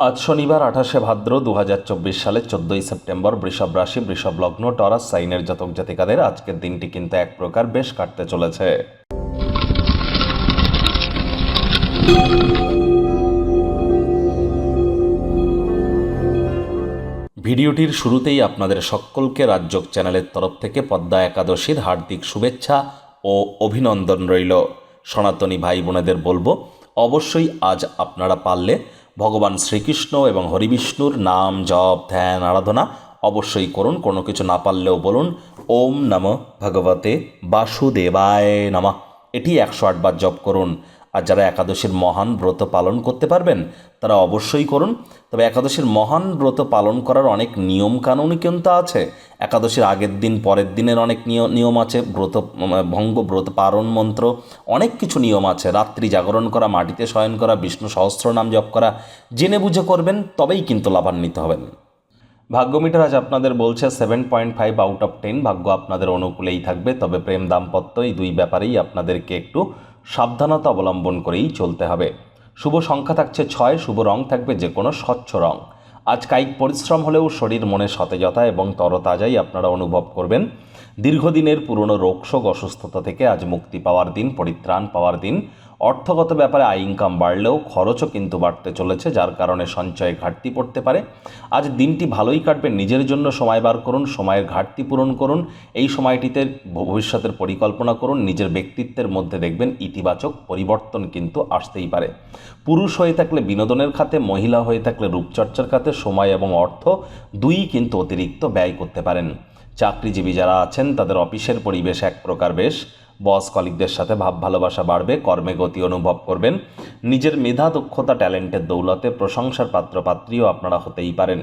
আজ শনিবার আঠাশে ভাদ্র দু সালের চোদ্দোই সেপ্টেম্বর বৃষভ রাশি, বৃষভ লগ্ন, টরাস, সাইনের জাতক জাতিকাদের আজকের দিনটি কিন্তু এক প্রকার বেশ কাটতে চলেছে। ভিডিওটির শুরুতেই আপনাদের সকলকে রাজ্যক চ্যানেলের তরফ থেকে পদ্মা একাদশীর হার্দিক শুভেচ্ছা ও অভিনন্দন রইল। সনাতনী ভাই বোনেদের বলব, অবশ্যই আজ আপনারা পারলে ভগবান শ্রীকৃষ্ণ এবং হরিবিষ্ণুর নাম জপ, ধ্যান, আরাধনা অবশ্যই করুন। কোনো কিছু না পারলেও বলুন, ওম নম ভগবতে বাসুদেবায় নমঃ। এটি একশো আটবার জপ করুন। আর যারা একাদশীর মহান ব্রত পালন করতে পারবেন, তারা অবশ্যই করুন। তবে একাদশীর মহান ব্রত পালন করার অনেক নিয়ম কানুনই কিন্তু আছে। একাদশীর আগের দিন, পরের দিনের অনেক নিয়- নিয়ম আছে, ব্রত ভঙ্গ, ব্রত পারণ মন্ত্র, অনেক কিছু নিয়ম আছে। রাত্রি জাগরণ করা, মাটিতে শয়ন করা, বিষ্ণু সহস্র নাম জপ করা, জেনে বুঝে করবেন, তবেই কিন্তু লাভান্বিত হবেন। ভাগ্য মিটার আজ আপনাদের বলছে seven point five out of ten ভাগ্য আপনাদের অনুকূলেই থাকবে, তবে প্রেম দাম্পত্য এই দুই ব্যাপারেই আপনাদেরকে একটু সাবধানতা অবলম্বন করেই চলতে হবে। শুভ সংখ্যা থাকছে ছয়, শুভ রং থাকবে যে কোনো স্বচ্ছ রং। আজ কায়িক পরিশ্রম হলেও শরীর মনে সতেজতা এবং তরতাজাই আপনারা অনুভব করবেন। দীর্ঘদিনের পুরনো রোগশোক অসুস্থতা থেকে আজ মুক্তি পাওয়ার দিন, পরিত্রাণ পাওয়ার দিন। অর্থগত ব্যাপারে আয় ইনকাম বাড়লেও খরচও কিন্তু বাড়তে চলেছে, যার কারণে সঞ্চয়ে ঘাটতি পড়তে পারে। আজ দিনটি ভালোই কাটবে, নিজের জন্য সময় বার করুন, সময়ের ঘাটতি পূরণ করুন, এই সময়টিতে ভবিষ্যতের পরিকল্পনা করুন, নিজের ব্যক্তিত্বের মধ্যে দেখবেন ইতিবাচক পরিবর্তন কিন্তু আসতেই পারে। পুরুষ হয়ে থাকলে বিনোদনের খাতে, মহিলা হয়ে থাকলে রূপচর্চার খাতে সময় এবং অর্থ দুই কিন্তু অতিরিক্ত ব্যয় করতে পারেন। চাকরিজীবী যারা আছেন, তাদের অফিসের পরিবেশ এক প্রকার বেশ। বস কলিকদের সাথে ভাব, ভালোবাসা বাড়বে, কর্মে গতি অনুভব করবেন। নিজের মেধা, দক্ষতা, ট্যালেন্টের দৌলতে প্রশংসার পাত্রপাত্রীও আপনারা হতেই পারেন।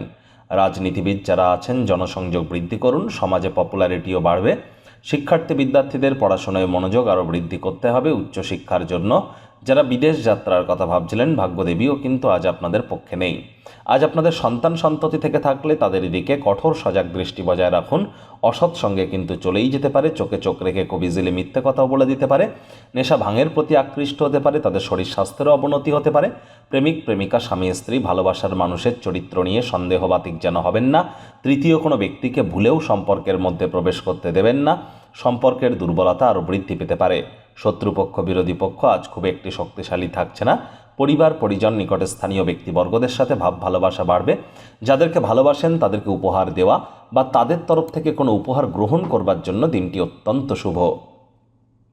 রাজনীতিবিদ যারা আছেন, জনসংযোগ বৃদ্ধি করুন, সমাজে পপুলারিটিও বাড়বে। শিক্ষার্থী বিদ্যার্থীদের পড়াশোনায় মনোযোগ আরও বৃদ্ধি করতে হবে উচ্চশিক্ষার জন্য। যারা বিদেশ যাত্রার কথা ভাবছিলেন, ভাগ্যদেবীও কিন্তু আজ আপনাদের পক্ষে নেই। আজ আপনাদের সন্তান সন্ততি থেকে থাকলে তাদের দিকে কঠোর সজাগ দৃষ্টি বজায় রাখুন। অসৎ সঙ্গে কিন্তু চলেই যেতে পারে, চোখে চোখ রেখে কবিজিলে মিথ্যে কথাও বলে দিতে পারে। নেশা ভাঙের প্রতি আকৃষ্ট হতে পারে, তাদের শরীর স্বাস্থ্যেরও অবনতি হতে পারে। প্রেমিক, প্রেমিকা, স্বামী, স্ত্রী, ভালোবাসার মানুষের চরিত্র নিয়ে সন্দেহবাতিক যেন হবেন না। তৃতীয় কোনো ব্যক্তিকে ভুলেও সম্পর্কের মধ্যে প্রবেশ করতে দেবেন না। সম্পর্কের দুর্বলতা আরও বৃদ্ধি পেতে পারে। শত্রুপক্ষ, বিরোধী পক্ষ আজ খুব একটি শক্তিশালী থাকছে না। পরিবার, পরিজন, নিকটে স্থানীয় ব্যক্তিবর্গদের সাথে ভাব, ভালোবাসা বাড়বে। যাদেরকে ভালোবাসেন তাদেরকে উপহার দেওয়া বা তাদের তরফ থেকে কোনো উপহার গ্রহণ করবার জন্য দিনটি অত্যন্ত শুভ।